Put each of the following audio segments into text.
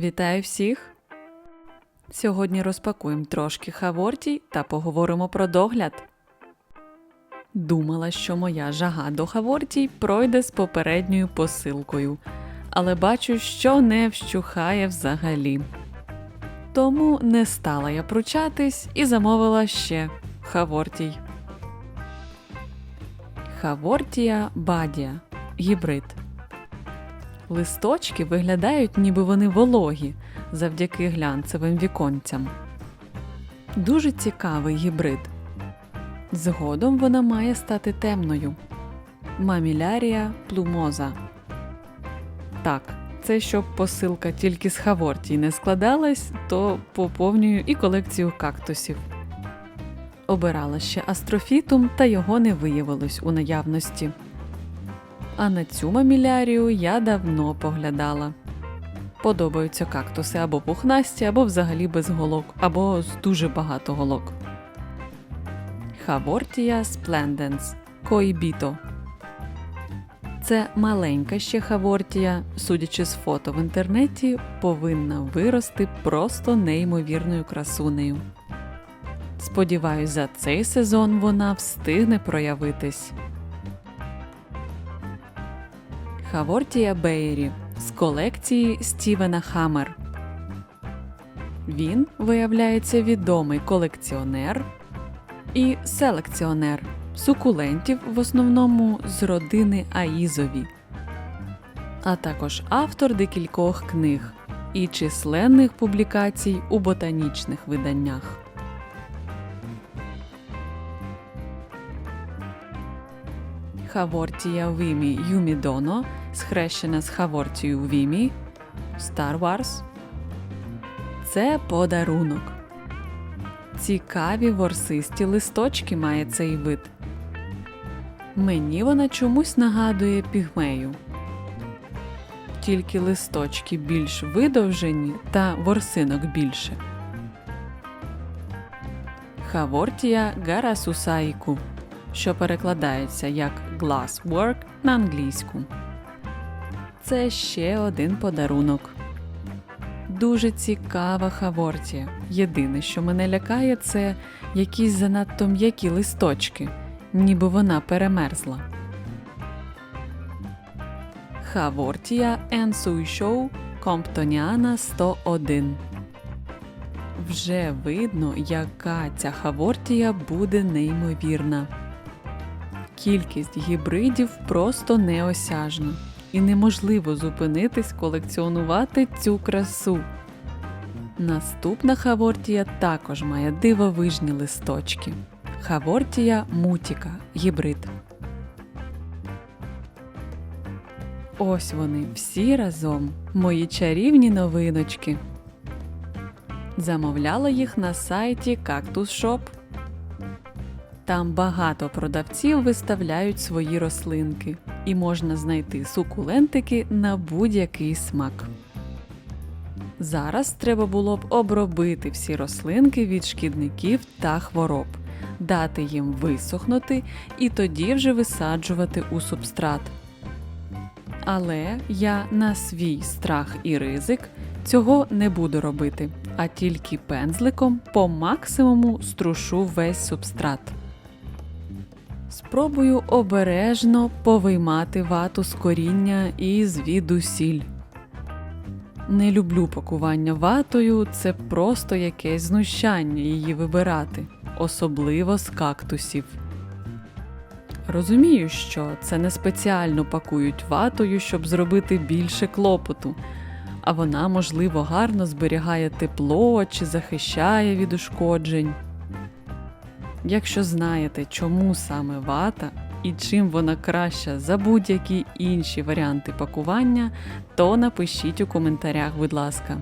Вітаю всіх! Сьогодні розпакуємо трошки хавортій та поговоримо про догляд. Думала, що моя жага до хавортій пройде з попередньою посилкою, але бачу, що не вщухає взагалі. Тому не стала я пручатись і замовила ще хавортій. Хавортія бадія гібрид. Листочки виглядають, ніби вони вологі завдяки глянцевим віконцям. Дуже цікавий гібрид. Згодом вона має стати темною. Мамілярія плумоза. Так, це щоб посилка тільки з Хавортій не складалась, то поповнюю і колекцію кактусів. Обирала ще астрофітум, та його не виявилось у наявності. А на цю мамілярію я давно поглядала. Подобаються кактуси або пухнасті, або взагалі без голок, або з дуже багато голок. Хавортія спленденс Коїбіто. Це маленька ще хавортія, судячи з фото в інтернеті, повинна вирости просто неймовірною красунею. Сподіваюсь, за цей сезон вона встигне проявитись. Хавортія Бейрі з колекції Стівена Хаммер. Він виявляється відомий колекціонер і селекціонер сукулентів в основному з родини Аїзові, а також автор декількох книг і численних публікацій у ботанічних виданнях. Хавортія Вімі Юмідоно, схрещена з Хавортією Вімі Star Wars. Це подарунок. Цікаві ворсисті листочки має цей вид. Мені вона чомусь нагадує пігмею. Тільки листочки більш видовжені та ворсинок більше. Хавортія гарасусаїку, що перекладається як glasswork на англійську. Це ще один подарунок. Дуже цікава хавортія. Єдине, що мене лякає, це якісь занадто м'які листочки, ніби вона перемерзла. Хавортія Енсуйшоу Комптоніана 101. Вже видно, яка ця хавортія буде неймовірна. Кількість гібридів просто неосяжна і неможливо зупинитись колекціонувати цю красу. Наступна хавортія також має дивовижні листочки. Хавортія мутіка гібрид. Ось вони всі разом, мої чарівні новиночки. Замовляла їх на сайті Cactus Shop. Там багато продавців виставляють свої рослинки, і можна знайти сукулентики на будь-який смак. Зараз треба було б обробити всі рослинки від шкідників та хвороб, дати їм висохнути і тоді вже висаджувати у субстрат. Але я на свій страх і ризик цього не буду робити, а тільки пензликом по максимуму струшу весь субстрат. Спробую обережно повиймати вату з коріння і звідусіль. Не люблю пакування ватою, це просто якесь знущання її вибирати, особливо з кактусів. Розумію, що це не спеціально пакують ватою, щоб зробити більше клопоту, а вона, можливо, гарно зберігає тепло чи захищає від ушкоджень. Якщо знаєте, чому саме вата і чим вона краща за будь-які інші варіанти пакування, то напишіть у коментарях, будь ласка.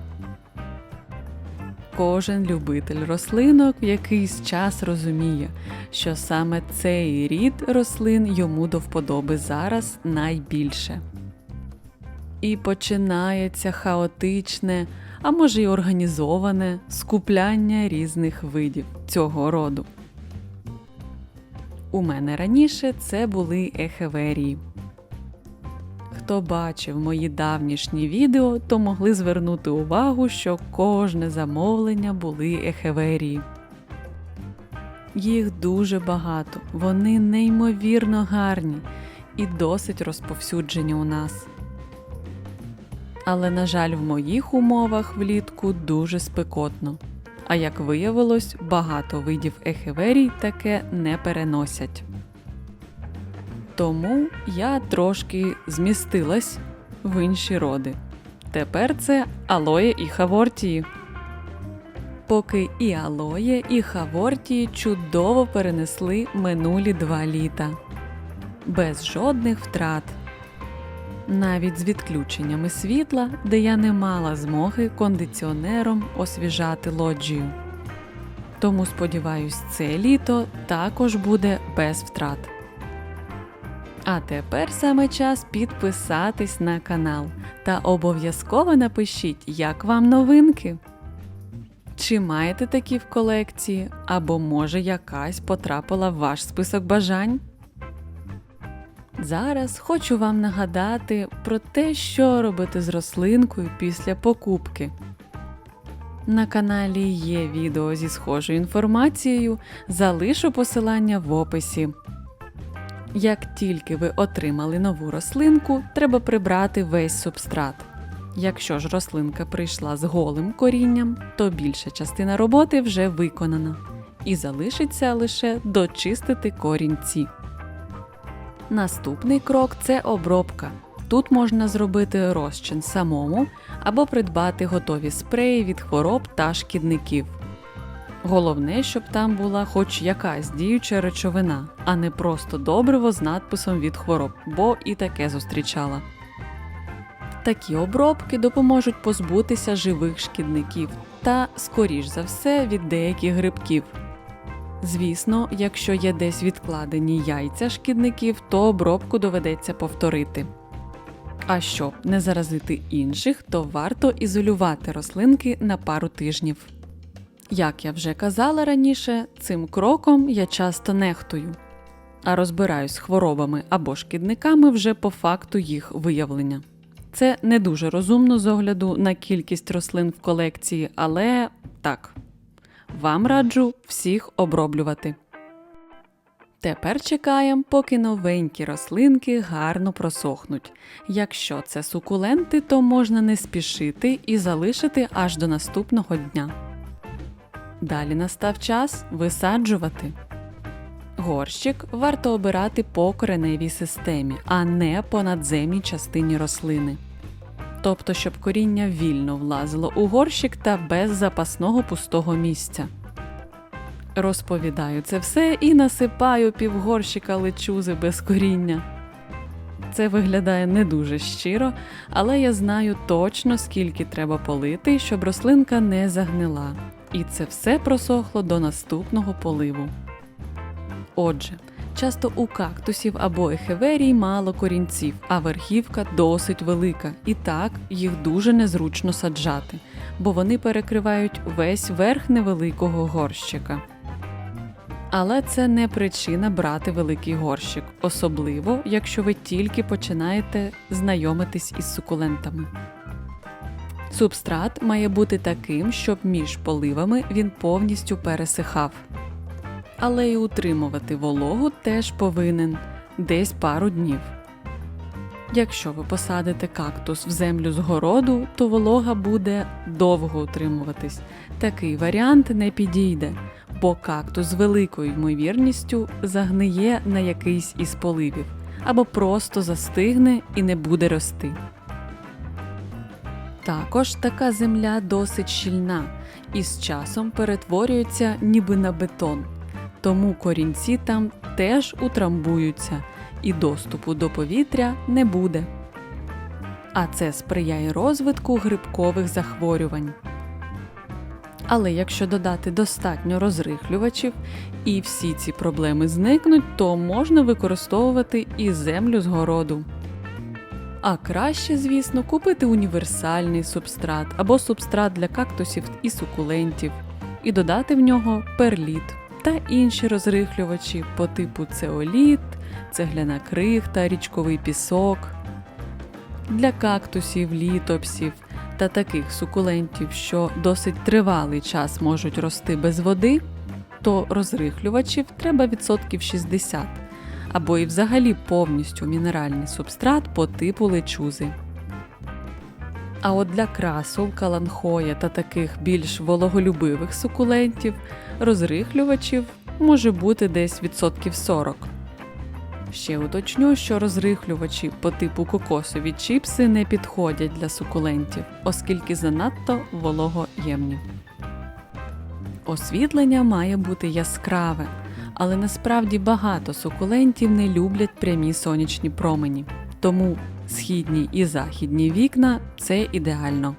Кожен любитель рослинок в якийсь час розуміє, що саме цей рід рослин йому до вподоби зараз найбільше. І починається хаотичне, а може й організоване скупляння різних видів цього роду. У мене раніше це були ехеверії. хто бачив мої давнішні відео, то могли звернути увагу, що кожне замовлення були ехеверії. Їх дуже багато, вони неймовірно гарні і досить розповсюджені у нас. Але, на жаль, в моїх умовах влітку дуже спекотно. А як виявилось, багато видів ехеверій таке не переносять. Тому я трошки змістилась в інші роди. Тепер це алоє і хавортії. Поки і алоє, і хавортії чудово перенесли минулі два літа без жодних втрат. Навіть з відключеннями світла, де я не мала змоги кондиціонером освіжати лоджію. Тому сподіваюсь, це літо також буде без втрат. А тепер саме час підписатись на канал та обов'язково напишіть, як вам новинки. Чи маєте такі в колекції, або може якась потрапила в ваш список бажань? Зараз хочу вам нагадати про те, що робити з рослинкою після покупки. На каналі є відео зі схожою інформацією, залишу посилання в описі. Як тільки ви отримали нову рослинку, треба прибрати весь субстрат. Якщо ж рослинка прийшла з голим корінням, то більша частина роботи вже виконана, і залишиться лише дочистити корінці. Наступний крок це обробка. Тут можна зробити розчин самому або придбати готові спреї від хвороб та шкідників. Головне, щоб там була хоч якась діюча речовина, а не просто добриво з надписом від хвороб, бо і таке зустрічала. Такі обробки допоможуть позбутися живих шкідників та, скоріш за все, від деяких грибків. Звісно, якщо є десь відкладені яйця шкідників, то обробку доведеться повторити. А щоб не заразити інших, то варто ізолювати рослинки на пару тижнів. Як я вже казала раніше, цим кроком я часто нехтую, а розбираюсь з хворобами або шкідниками вже по факту їх виявлення. Це не дуже розумно з огляду на кількість рослин в колекції, але так, вам раджу всіх оброблювати. Тепер чекаємо, поки новенькі рослинки гарно просохнуть. Якщо це сукуленти, то можна не спішити і залишити аж до наступного дня. Далі настав час висаджувати. Горщик варто обирати по кореневій системі, а не по надземній частині рослини. Тобто, щоб коріння вільно влазило у горщик та без запасного пустого місця. Розповідаю це все і насипаю півгорщика лечузи без коріння. Це виглядає не дуже щиро, але я знаю точно, скільки треба полити, щоб рослинка не загнила. І це все просохло до наступного поливу. Отже, часто у кактусів або ехеверій мало корінців, а верхівка досить велика, і так їх дуже незручно саджати, бо вони перекривають весь верх невеликого горщика. Але це не причина брати великий горщик, особливо якщо ви тільки починаєте знайомитись із сукулентами. Субстрат має бути таким, щоб між поливами він повністю пересихав. Але й утримувати вологу теж повинен десь пару днів. Якщо ви посадите кактус в землю з городу, то волога буде довго утримуватись. Такий варіант не підійде, бо кактус з великою ймовірністю загниє на якийсь із поливів або просто застигне і не буде рости. Також така земля досить щільна і з часом перетворюється ніби на бетон, тому корінці там теж утрамбуються і доступу до повітря не буде. А це сприяє розвитку грибкових захворювань. Але якщо додати достатньо розрихлювачів і всі ці проблеми зникнуть, то можна використовувати і землю з городу. А краще, звісно, купити універсальний субстрат або субстрат для кактусів і сукулентів, і додати в нього перліт та інші розрихлювачі по типу цеоліт, цегляна крихта, річковий пісок. Для кактусів, літопсів та таких сукулентів, що досить тривалий час можуть рости без води, то розрихлювачів треба відсотків 60, або і взагалі повністю мінеральний субстрат по типу лечузи. А от для красул, каланхоя та таких більш вологолюбивих сукулентів розрихлювачів може бути десь відсотків 40. Ще уточню, що розрихлювачі по типу кокосові чіпси не підходять для сукулентів, оскільки занадто вологоємні. Освітлення має бути яскраве, але насправді багато сукулентів не люблять прямі сонячні промені, тому східні і західні вікна це ідеально.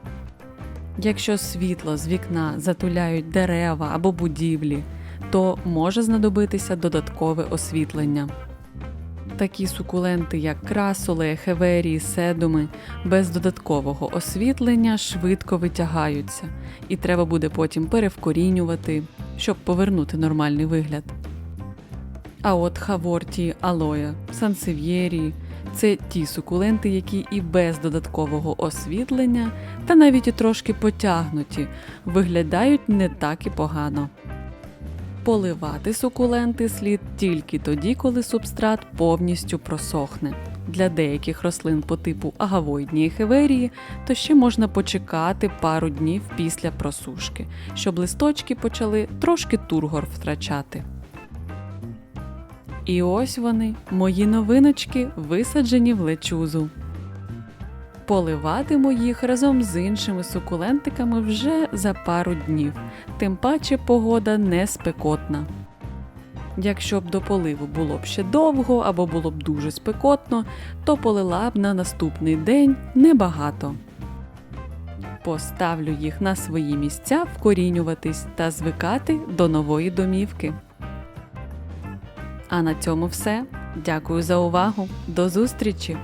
Якщо світло з вікна затуляють дерева або будівлі, то може знадобитися додаткове освітлення. Такі сукуленти, як красули, хеверії, седуми, без додаткового освітлення швидко витягаються, і треба буде потім перевкорінювати, щоб повернути нормальний вигляд. А от хаворті, алоя, сансев'єрії це ті сукуленти, які і без додаткового освітлення, та навіть і трошки потягнуті, виглядають не так і погано. Поливати сукуленти слід тільки тоді, коли субстрат повністю просохне. Для деяких рослин по типу агавоїдні ехеверії, то ще можна почекати пару днів після просушки, щоб листочки почали трошки тургор втрачати. І ось вони, мої новиночки, висаджені в лечузу. Поливатиму їх разом з іншими сукулентиками вже за пару днів, тим паче погода не спекотна. Якщо б до поливу було б ще довго або було б дуже спекотно, то полила б на наступний день небагато. Поставлю їх на свої місця вкорінюватись та звикати до нової домівки. А на цьому все. Дякую за увагу. До зустрічі!